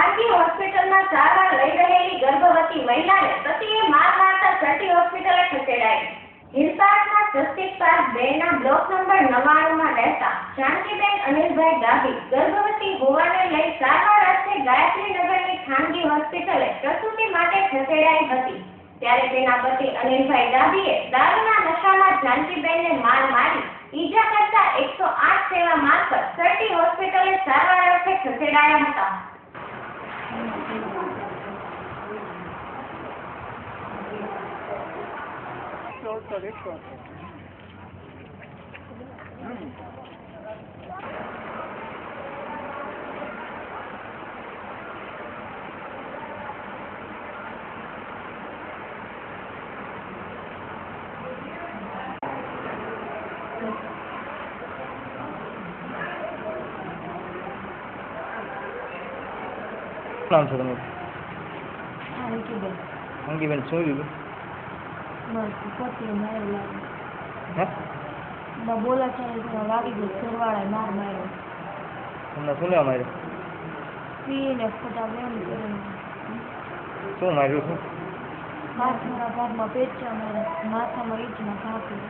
ખાનગી હોસ્પિટલમાં સારવાર લઈ રહેલી ગર્ભવતી મહિલાને પતિએ માર મારતા સટી હોસ્પિટલે ખસેડાઈ. હિલપાર્કમાં જસ્ટિસ પાર્ક બેના બ્લોક નંબર નવ્વાણુંમાં રહેતા જાનકીબેન અનિલભાઈ ડાભી ગર્ભવતી હોવાને લઈ સારવાર અર્થે ગાયત્રીનગરની ખાનગી હોસ્પિટલે પ્રસૂતિ માટે ખસેડાઈ હતી. ત્યારે તેના પતિ અનિલભાઈ ડાભીએ દારૂના નશામાં જાનકીબેનને માર મારી, ઈજા કરતા એકસો આઠ સેવા મારફત સરટી હોસ્પિટલે સારવાર અર્થે ખસેડાયા હતા. Çok da Hangi ben? Hangi ben? Söyle bir. તમને શું લેવા માર્યું? શું માર્યું માથાના ભાગમાં પેચા માર્યા માથામાં ઈંચમાં કાપી